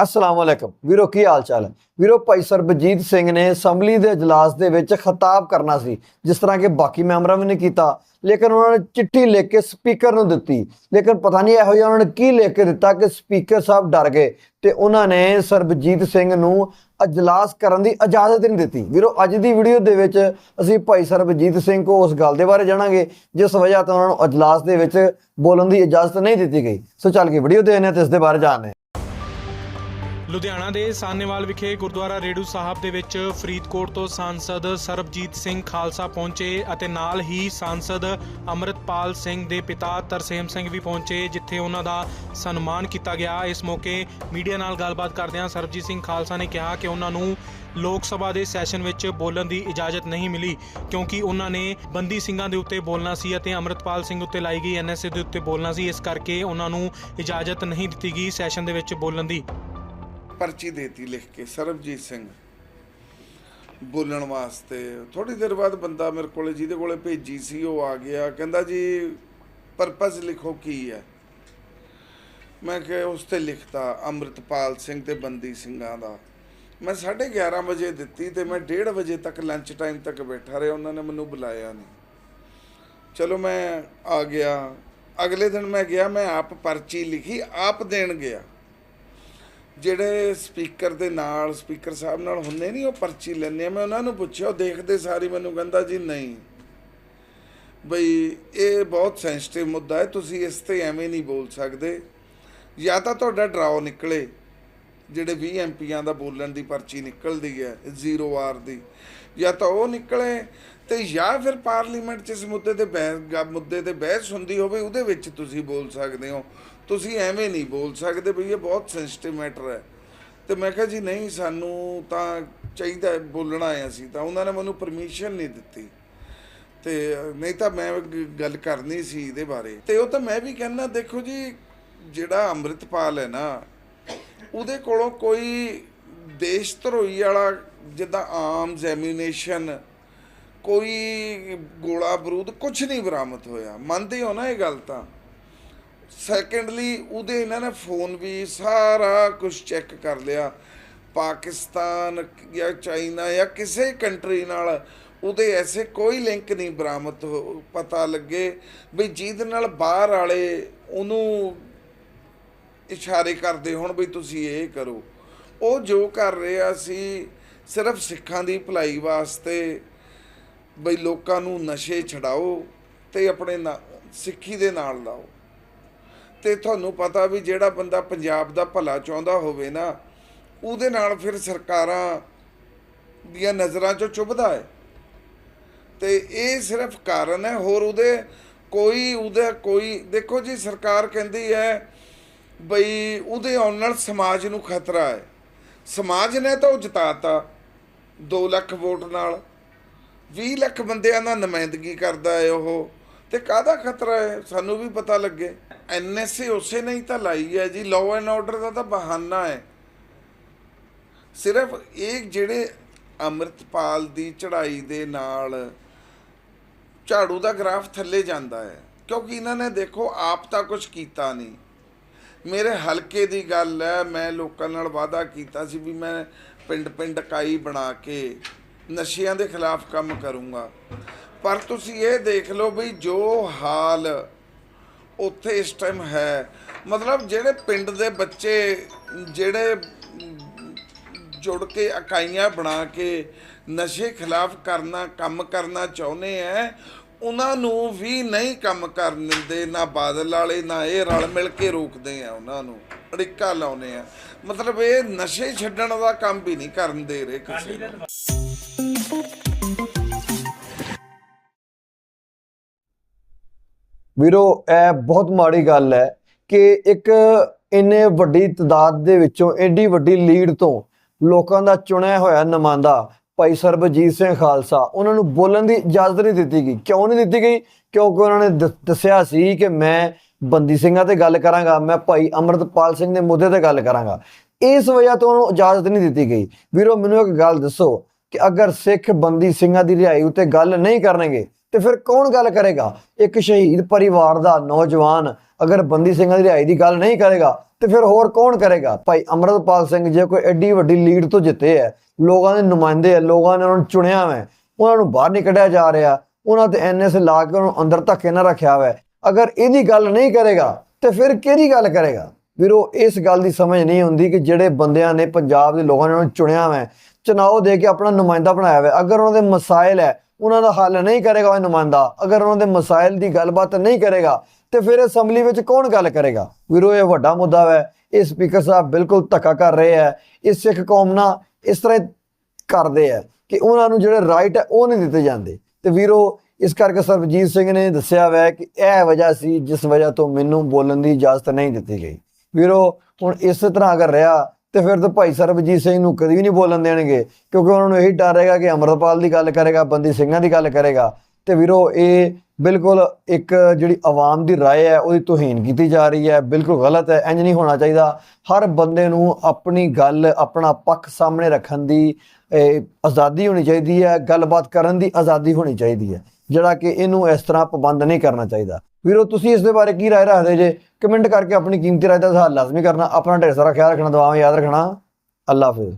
ਅਸਲਾਮ ਵਾਲੇਕਮ ਵੀਰੋ ਕੀ ਹਾਲ ਚਾਲ ਹੈ ਵੀਰੋ ਭਾਈ ਸਰਬਜੀਤ ਸਿੰਘ ਨੇ ਅਸੈਂਬਲੀ ਦੇ اجلاس ਦੇ ਵਿੱਚ ਖਿਤਾਬ ਕਰਨਾ ਸੀ ਜਿਸ ਤਰ੍ਹਾਂ ਕਿ ਬਾਕੀ ਮੈਂਬਰਾਂ ਵੀ ਨੇ ਕੀਤਾ ਲੇਕਿਨ ਉਹਨਾਂ ਨੇ ਚਿੱਠੀ ਲਿਖ ਕੇ ਸਪੀਕਰ ਨੂੰ ਦਿੱਤੀ ਲੇਕਿਨ ਪਤਾ ਨਹੀਂ ਇਹੋ ਜਿਹਾ ਉਹਨਾਂ ਨੇ ਕੀ ਲਿਖ ਕੇ ਦਿੱਤਾ ਕਿ ਸਪੀਕਰ ਸਾਹਿਬ ਡਰ ਗਏ ਤੇ ਉਹਨਾਂ ਨੇ ਸਰਬਜੀਤ ਸਿੰਘ ਨੂੰ ਅਜਲਾਸ ਕਰਨ ਦੀ ਇਜਾਜ਼ਤ ਨਹੀਂ ਦਿੱਤੀ ਵੀਰੋ ਅੱਜ ਦੀ ਵੀਡੀਓ ਦੇ ਵਿੱਚ ਅਸੀਂ ਭਾਈ ਸਰਬਜੀਤ ਸਿੰਘ ਕੋ ਉਸ ਗੱਲ ਦੇ ਬਾਰੇ ਜਾਣਾਂਗੇ ਜਿਸ ਵਜ੍ਹਾ ਤੋਂ ਉਹਨਾਂ ਨੂੰ ਅਜਲਾਸ ਦੇ ਵਿੱਚ ਬੋਲਣ ਦੀ ਇਜਾਜ਼ਤ ਨਹੀਂ ਦਿੱਤੀ ਗਈ ਸੋ ਚੱਲ ਕੇ ਵੀਡੀਓ ਦੇਖਦੇ ਹਾਂ ਤੇ ਇਸ ਦੇ ਬਾਰੇ ਜਾਣਦੇ ਹਾਂ ਲੁਧਿਆਣਾ ਦੇ ਸਾਨੇਵਾਲ ਵਿਖੇ ਗੁਰਦੁਆਰਾ ਰੇੜੂ ਸਾਹਿਬ ਦੇ ਵਿੱਚ ਫਰੀਦਕੋਟ ਤੋਂ ਸਾਂਸਦ ਸਰਬਜੀਤ ਸਿੰਘ ਖਾਲਸਾ ਪਹੁੰਚੇ ਅਤੇ ਨਾਲ ਹੀ ਸਾਂਸਦ ਅਮਰਿਤਪਾਲ ਸਿੰਘ ਦੇ ਪਿਤਾ ਤਰਸੇਮ ਸਿੰਘ ਵੀ ਪਹੁੰਚੇ, ਜਿੱਥੇ ਉਹਨਾਂ ਦਾ ਸਨਮਾਨ ਕੀਤਾ ਗਿਆ। ਇਸ ਮੌਕੇ ਮੀਡੀਆ ਨਾਲ ਗੱਲਬਾਤ ਕਰਦਿਆਂ ਸਰਬਜੀਤ ਸਿੰਘ ਖਾਲਸਾ ਨੇ ਕਿਹਾ ਕਿ ਉਹਨਾਂ ਨੂੰ ਲੋਕ ਸਭਾ ਦੇ ਸੈਸ਼ਨ ਵਿੱਚ ਬੋਲਣ ਦੀ ਇਜਾਜ਼ਤ ਨਹੀਂ ਮਿਲੀ, ਕਿਉਂਕਿ ਉਹਨਾਂ ਨੇ ਬੰਦੀ ਸਿੰਘਾਂ ਦੇ ਉੱਤੇ ਬੋਲਣਾ ਸੀ ਅਤੇ ਅਮਰਿਤਪਾਲ ਸਿੰਘ ਉੱਤੇ ਲਾਈ ਗਈ ਐਨਐਸਏ ਦੇ ਉੱਤੇ ਬੋਲਣਾ ਸੀ। ਇਸ ਕਰਕੇ ਉਹਨਾਂ ਨੂੰ ਇਜਾਜ਼ਤ ਨਹੀਂ ਦਿੱਤੀ ਗਈ ਸੈਸ਼ਨ ਦੇ ਵਿੱਚ ਬੋਲਣ ਦੀ। ਪਰਚੀ ਦੇਤੀ ਲਿਖ ਕੇ, ਸਰਬਜੀਤ ਸਿੰਘ। ਬੋਲਣ ਵਾਸਤੇ। ਥੋੜੀ ਦੇਰ ਬਾਅਦ ਬੰਦਾ ਮੇਰੇ ਕੋਲੇ, ਜਿਹਦੇ ਕੋਲੇ ਭੇਜੀ ਸੀ, ਉਹ ਆ ਗਿਆ। ਕਹਿੰਦਾ ਜੀ ਪਰਪਸ ਲਿਖੋ ਕੀ ਹੈ? ਮੈਂ ਕਿਹਾ, ਉਸ ਤੇ ਲਿਖਤਾ, ਅੰਮ੍ਰਿਤਪਾਲ ਸਿੰਘ ਤੇ ਬੰਦੀ ਸਿੰਘਾਂ ਦਾ। ਮੈਂ 11:30 ਵਜੇ ਦਿੱਤੀ ਤੇ ਮੈਂ 1:30 ਵਜੇ ਤੱਕ ਲੰਚ ਟਾਈਮ ਤੱਕ ਬੈਠਾ ਰਿਹਾ। ਉਹਨਾਂ ਨੇ ਮੈਨੂੰ ਬੁਲਾਇਆ ਨਹੀਂ। ਚਲੋ ਮੈਂ ਆ ਗਿਆ। ਅਗਲੇ ਦਿਨ ਮੈਂ ਗਿਆ, ਮੈਂ ਆਪ ਪਰਚੀ ਲਿਖੀ, ਆਪ ਦੇਣ ਗਿਆ। ਜਿਹੜੇ ਸਪੀਕਰ ਦੇ ਨਾਲ, ਸਪੀਕਰ ਸਾਹਿਬ ਨਾਲ ਹੁੰਦੇ ਨਹੀਂ, ਉਹ ਪਰਚੀ ਲੈਂਦੇ ਆ। ਮੈਂ ਉਹਨਾਂ ਨੂੰ ਪੁੱਛਿਆ, ਉਹ ਦੇਖਦੇ ਸਾਰੀ ਮੈਨੂੰ, ਕਹਿੰਦਾ ਜੀ ਨਹੀਂ। ਬਈ, ਇਹ ਬਹੁਤ ਸੈਂਸਿਟਿਵ ਮੁੱਦਾ ਹੈ, ਤੁਸੀਂ ਇਸ ਤੇ ਐਵੇਂ ਨਹੀਂ ਬੋਲ ਸਕਦੇ। ਜਾਂ ਤਾਂ ਤੁਹਾਡਾ ਡਰਾਓ ਨਿਕਲੇ, ਜਿਹੜੇ 20 ਐਮਪੀਆਂ ਦਾ ਬੋਲਣ ਦੀ ਪਰਚੀ ਨਿਕਲਦੀ ਹੈ, ਜ਼ੀਰੋ ਆਰ ਦੀ। ਜਾਂ ਤਾਂ ਉਹ ਨਿਕਲੇ, ਤੇ ਜਾਂ ਫਿਰ ਪਾਰਲੀਮੈਂਟ 'ਚ ਇਸ ਮੁੱਦੇ ਤੇ ਬਹਿਸ ਮੁੱਦੇ ਤੇ ਬਹਿਸ ਹੁੰਦੀ ਹੋਵੇ, ਉਹਦੇ ਵਿੱਚ ਤੁਸੀਂ ਬੋਲ ਸਕਦੇ ਹੋ। ਤੁਸੀਂ ਐਵੇਂ ਨਹੀਂ ਬੋਲ ਸਕਦੇ ਬਈ ਇਹ ਬਹੁਤ ਸੈਂਸਿਟਿਵ ਮੈਟਰ ਹੈ। ਤੇ ਮੈਂ ਕਿਹਾ ਜੀ ਨਹੀਂ, ਸਾਨੂੰ ਤਾਂ ਚਾਹੀਦਾ ਬੋਲਣਾ ਹੈ ਅਸੀਂ ਤਾਂ। ਉਹਨਾਂ ਨੇ ਮੈਨੂੰ ਪਰਮਿਸ਼ਨ ਨਹੀਂ ਦਿੱਤੀ। ਤੇ ਨਹੀਂ ਤਾਂ ਮੈਂ ਗੱਲ ਕਰਨੀ ਸੀ ਇਹਦੇ ਬਾਰੇ। ਤੇ ਉਹ ਤਾਂ ਮੈਂ ਵੀ ਕਹਿੰਦਾ, ਦੇਖੋ ਜੀ, ਜਿਹੜਾ ਅੰਮ੍ਰਿਤਪਾਲ ਹੈ ਨਾ, ਉਹਦੇ ਕੋਲੋਂ ਕੋਈ ਦੇਸ਼ ਧਰੋਈ ਵਾਲਾ ਜਿੱਦਾਂ ਆਮ ਜ਼ੈਮੀਨੇਸ਼ਨ ਕੋਈ ਗੋਲਾ ਬਰੂਦ ਕੁਝ ਨਹੀਂ ਬਰਾਮਦ ਹੋਇਆ। ਮੰਨਦੇ ਹੋ ਨਾ ਇਹ ਗੱਲ ਤਾਂ? ਸੈਕੰਡਲੀ ਉਹਦੇ ਇਹਨਾਂ ਨੇ ਫੋਨ ਵੀ ਸਾਰਾ ਕੁਝ ਚੈੱਕ ਕਰ ਲਿਆ। ਪਾਕਿਸਤਾਨ ਜਾਂ ਚਾਈਨਾ ਜਾਂ ਕਿਸੇ ਕੰਟਰੀ ਨਾਲ ਉਹਦੇ ਐਸੇ ਕੋਈ ਲਿੰਕ ਨਹੀਂ ਬਰਾਮਦ ਹੋ- ਪਤਾ ਲੱਗੇ ਵੀ ਜਿਹਦੇ ਨਾਲ ਬਾਹਰ ਵਾਲੇ ਉਹਨੂੰ ਇਸ਼ਾਰੇ ਕਰਦੇ ਹੁਣ ਵੀ ਤੁਸੀਂ ਇਹ ਕਰੋ। ਉਹ ਜੋ ਕਰ ਰਿਹਾ ਸੀ, ਸਿਰਫ ਸਿੱਖਾਂ ਦੀ ਭਲਾਈ ਵਾਸਤੇ ਬਈ ਲੋਕਾਂ ਨੂੰ ਨਸ਼ੇ ਛਡਾਓ ਤੇ ਆਪਣੇ ਨਾ- ਸਿੱਖੀ ਦੇ ਨਾਲ ਲਾਓ। ਤੇ ਤੁਹਾਨੂੰ ਪਤਾ ਵੀ ਜਿਹੜਾ ਬੰਦਾ ਪੰਜਾਬ ਦਾ ਭਲਾ ਚਾਹੁੰਦਾ ਹੋਵੇ ਨਾ, ਉਹਦੇ ਨਾਲ ਫਿਰ ਸਰਕਾਰਾਂ ਦੀਆਂ ਨਜ਼ਰਾਂ 'ਚੋਂ ਚੁੱਭਦਾ ਹੈ। ਤੇ ਇਹ ਸਿਰਫ ਕਾਰਨ ਹੈ, ਹੋਰ ਉਹਦੇ ਕੋਈ ਉਹਦਾ ਕੋਈ, ਦੇਖੋ ਜੀ ਸਰਕਾਰ ਕਹਿੰਦੀ ਹੈ ਬਈ ਉਹਦੇ ਆਉਣ ਨਾਲ ਸਮਾਜ ਨੂੰ ਖਤਰਾ ਹੈ। ਸਮਾਜ ਨੇ ਤਾਂ ਉਹ ਜਿਤਾਤਾ 2 ਲੱਖ ਵੋਟ ਨਾਲ। 20 ਲੱਖ ਬੰਦਿਆਂ ਦਾ ਨੁਮਾਇੰਦਗੀ ਕਰਦਾ ਹੈ ਉਹ। ਤੇ ਕਾਹਦਾ ਖਤਰਾ ਹੈ? ਸਾਨੂੰ ਵੀ ਪਤਾ ਲੱਗੇ। ਐਨਐਸਏ ਉਸੇ ਨਹੀਂ ਤਾਂ ਲਾਈ ਹੈ ਜੀ। ਲਾਅ ਐਂਡ ਆਰਡਰ ਦਾ ਤਾਂ ਬਹਾਨਾ ਹੈ। ਸਿਰਫ ਇਹ ਜਿਹੜੇ ਅੰਮ੍ਰਿਤਪਾਲ ਦੀ ਚੜ੍ਹਾਈ ਦੇ ਨਾਲ ਝਾੜੂ ਦਾ ਗ੍ਰਾਫ ਥੱਲੇ ਜਾਂਦਾ ਹੈ। ਕਿਉਂਕਿ ਇਹਨਾਂ ਨੇ ਦੇਖੋ, ਆਪ ਤਾਂ ਕੁਝ ਕੀਤਾ ਨਹੀਂ। ਮੇਰੇ ਹਲਕੇ ਦੀ ਗੱਲ ਹੈ, ਮੈਂ ਲੋਕਾਂ ਨਾਲ ਵਾਅਦਾ ਕੀਤਾ ਸੀ ਵੀ ਮੈਂ ਪਿੰਡ ਪਿੰਡ ਇਕਾਈ ਬਣਾ ਕੇ ਨਸ਼ਿਆਂ ਦੇ ਖਿਲਾਫ ਕੰਮ ਕਰੂੰਗਾ। ਪਰ ਤੁਸੀਂ ਇਹ ਦੇਖ ਲਓ ਵੀ ਜੋ ਹਾਲ ਉੱਥੇ ਇਸ ਟਾਈਮ ਹੈ, ਮਤਲਬ ਜਿਹੜੇ ਪਿੰਡ ਦੇ ਬੱਚੇ, ਜਿਹੜੇ ਜੁੜ ਕੇ ਇਕਾਈਆਂ ਬਣਾ ਕੇ ਨਸ਼ੇ ਖਿਲਾਫ ਕਰਨਾ, ਕੰਮ ਕਰਨਾ ਚਾਹੁੰਦੇ ਐ, ਉਹਨਾਂ ਨੂੰ ਵੀ ਨਹੀਂ ਕੰਮ ਕਰਨ ਦਿੰਦੇ, ਨਾ ਬਾਦਲ ਵਾਲੇ, ਨਾ ਇਹ ਰਲ ਮਿਲ ਕੇ ਰੋਕਦੇ ਆ ਉਹਨਾਂ ਨੂੰ ਅੜਿੱਕਾ ਲਾਉਨੇ ਆ ਮਤਲਬ ਇਹ ਨਸ਼ੇ ਛੱਡਣ ਦਾ ਕੰਮ ਵੀ ਨਹੀਂ ਕਰਨ ਦੇ ਰਹੇ ਕਿਸੇ ਨੂੰ। ਵੀਰੋ, ਇਹ ਬਹੁਤ ਮਾੜੀ ਗੱਲ ਹੈ ਕਿ ਇੱਕ ਇੰਨੇ ਵੱਡੀ ਤਦਾਦ ਦੇ ਵਿੱਚੋਂ ਐਡੀ ਵੱਡੀ ਲੀਡ ਤੋਂ ਲੋਕਾਂ ਦਾ ਚੁਣਿਆ ਹੋਇਆ ਨੁਮਾਇੰਦਾ ਭਾਈ ਸਰਬਜੀਤ ਸਿੰਘ ਖਾਲਸਾ, ਉਹਨਾਂ ਨੂੰ ਬੋਲਣ ਦੀ ਇਜਾਜ਼ਤ ਨਹੀਂ ਦਿੱਤੀ ਗਈ। ਕਿਉਂ ਨਹੀਂ ਦਿੱਤੀ ਗਈ? ਕਿਉਂਕਿ ਉਹਨਾਂ ਨੇ ਦ- ਦੱਸਿਆ ਸੀ ਕਿ ਮੈਂ ਬੰਦੀ ਸਿੰਘਾਂ ਤੇ ਗੱਲ ਕਰਾਂਗਾ, ਮੈਂ ਭਾਈ ਅਮਰਤਪਾਲ ਸਿੰਘ ਦੇ ਮੁੱਦੇ ਤੇ ਗੱਲ ਕਰਾਂਗਾ। ਇਸ ਵਜ੍ਹਾ ਤੋਂ ਉਹਨੂੰ ਇਜਾਜ਼ਤ ਨਹੀਂ ਦਿੱਤੀ ਗਈ। ਵੀਰੋ, ਮੈਨੂੰ ਇੱਕ ਗੱਲ ਦੱਸੋ ਕਿ ਅਗਰ ਸਿੱਖ ਬੰਦੀ ਸਿੰਘਾਂ ਦੀ ਰਿਹਾਈ ਉੱਤੇ ਗੱਲ ਨਹੀਂ ਕਰਨਗੇ ਤੇ ਫਿਰ ਕੌਣ ਗੱਲ ਕਰੇਗਾ? ਇੱਕ ਸ਼ਹੀਦ ਪਰਿਵਾਰ ਦਾ ਨੌਜਵਾਨ ਅਗਰ ਬੰਦੀ ਸਿੰਘਾਂ ਦੀ ਰਿਹਾਈ ਦੀ ਗੱਲ ਨਹੀਂ ਕਰੇਗਾ ਤੇ ਫਿਰ ਹੋਰ ਕੌਣ ਕਰੇਗਾ? ਭਾਈ ਅਮਰਤਪਾਲ ਸਿੰਘ ਜੇ ਕੋਈ ਐਡੀ ਵੱਡੀ ਲੀਡ ਤੋਂ ਜਿੱਤੇ ਹੈ ਲੋਕਾਂ ਦੇ ਨੁਮਾਇੰਦੇ ਹੈ ਲੋਕਾਂ ਨੇ ਉਹਨਾਂ ਨੂੰ ਚੁਣਿਆ ਹੋਇਆ ਉਹਨਾਂ ਨੂੰ ਬਾਹਰ ਨਹੀਂ ਕੱਢਿਆ ਜਾ ਰਿਹਾ ਉਹਨਾਂ ਤੇ ਐਨਐਸ ਲਾ ਕੇ ਉਹਨਾਂ ਨੂੰ ਅੰਦਰ ਧੱਕੇ ਨਾ ਰੱਖਿਆ ਹੋਇਆ ਅਗਰ ਇਹਦੀ ਗੱਲ ਨਹੀਂ ਕਰੇਗਾ ਤੇ ਫਿਰ ਕਿਹੜੀ ਗੱਲ ਕਰੇਗਾ? ਵੀਰੋ ਇਸ ਗੱਲ ਦੀ ਸਮਝ ਨਹੀਂ ਹੁੰਦੀ ਕਿ ਜਿਹੜੇ ਬੰਦਿਆਂ ਨੇ ਪੰਜਾਬ ਦੇ ਲੋਕਾਂ ਨੇ ਉਹਨਾਂ ਨੂੰ ਚੁਣਿਆ ਹੋਇਆ ਹੈ, ਦੇ ਕੇ ਆਪਣਾ ਨੁਮਾਇੰਦਾ ਬਣਾਇਆ ਹੋਇਆ ਅਗਰ ਉਹਨਾਂ ਦੇ ਮਸਾਇਲ ਹੈ ਉਹਨਾਂ ਦਾ ਹੱਲ ਨਹੀਂ ਕਰੇਗਾ, ਉਹ ਨੁਮਾਇੰਦਾ ਅਗਰ ਉਹਨਾਂ ਦੇ ਮਸਾਇਲ ਦੀ ਗੱਲਬਾਤ ਨਹੀਂ ਕਰੇਗਾ, ਤੇ ਫਿਰ ਅਸੈਂਬਲੀ ਵਿੱਚ ਕੌਣ ਗੱਲ ਕਰੇਗਾ? ਵੀਰੋ, ਇਹ ਵੱਡਾ ਮੁੱਦਾ ਹੈ। ਇਹ ਸਪੀਕਰ ਸਾਹਿਬ ਬਿਲਕੁਲ ਧੱਕਾ ਕਰ ਰਹੇ ਹੈ। ਇਹ ਸਿੱਖ ਕੌਮ ਨਾਲ ਇਸ ਤਰ੍ਹਾਂ ਕਰਦੇ ਆ ਕਿ ਉਹਨਾਂ ਨੂੰ ਜਿਹੜੇ ਰਾਈਟ ਹੈ, ਉਹ ਨਹੀਂ ਦਿੱਤੇ ਜਾਂਦੇ। ਤੇ ਵੀਰੋ, ਇਸ ਕਰਕੇ ਸਰਬਜੀਤ ਸਿੰਘ ਨੇ ਦੱਸਿਆ ਹੋਇਆ ਕਿ ਇਹ ਵਜ੍ਹਾ ਸੀ ਜਿਸ ਵਜ੍ਹਾ ਤੋਂ ਮੈਨੂੰ ਬੋਲਣ ਦੀ ਇਜਾਜ਼ਤ ਨਹੀਂ ਦਿੱਤੀ ਗਈ। ਵੀਰੋ, ਹੁਣ ਇਸੇ ਤਰ੍ਹਾਂ ਅਗਰ ਰਿਹਾ ਤੇ ਫਿਰ ਤਾਂ ਭਾਈ ਸਰਬਜੀਤ ਸਿੰਘ ਨੂੰ ਕਦੀ ਵੀ ਨਹੀਂ ਬੋਲਣ ਦੇਣਗੇ ਕਿਉਂਕਿ ਉਹਨਾਂ ਨੂੰ ਇਹੀ ਡਰ ਰਹੇਗਾ ਕਿ ਅਮਰਪਾਲ ਦੀ ਗੱਲ ਕਰੇਗਾ ਬੰਦੀ ਸਿੰਘਾਂ ਦੀ ਗੱਲ ਕਰੇਗਾ ਤੇ ਵੀਰੋ ਇਹ ਬਿਲਕੁਲ ਇੱਕ ਜਿਹੜੀ ਆਵਾਮ ਦੀ رائے ਹੈ ਉਹਦੀ ਤੋਹੀਨ ਕੀਤੀ ਜਾ ਰਹੀ ਹੈ ਬਿਲਕੁਲ ਗਲਤ ਹੈ ਇੰਜ ਨਹੀਂ ਹੋਣਾ ਚਾਹੀਦਾ ਹਰ ਬੰਦੇ ਨੂੰ ਆਪਣੀ ਗੱਲ ਆਪਣਾ ਪੱਖ ਸਾਹਮਣੇ ਰੱਖਣ ਦੀ ਇਹ, ਆਜ਼ਾਦੀ ਹੋਣੀ ਚਾਹੀਦੀ ਹੈ ਗੱਲਬਾਤ ਕਰਨ ਦੀ ਆਜ਼ਾਦੀ ਹੋਣੀ ਚਾਹੀਦੀ ਹੈ ਜਿਹੜਾ ਕਿ ਇਹਨੂੰ ਇਸ ਤਰ੍ਹਾਂ ਪਾਬੰਦ ਨਹੀਂ ਕਰਨਾ ਚਾਹੀਦਾ ਵੀਰੋ, ਤੁਸੀਂ ਇਸ ਦੇ ਬਾਰੇ ਕੀ ਰਾਏ ਰੱਖਦੇ ਜੇ? ਕਮੈਂਟ ਕਰਕੇ ਆਪਣੀ ਕੀਮਤੀ ਰਾਏ ਦਾ ਇਜ਼ਹਾਰ ਲਾਜ਼ਮੀ ਕਰਨਾ, ਆਪਣਾ ਢੇਰ ਸਾਰਾ ਖਿਆਲ ਰੱਖਣਾ, ਦੁਆਵਾਂ ਯਾਦ ਰੱਖਣਾ। ਅੱਲਾ ਹਾਫਿਜ਼।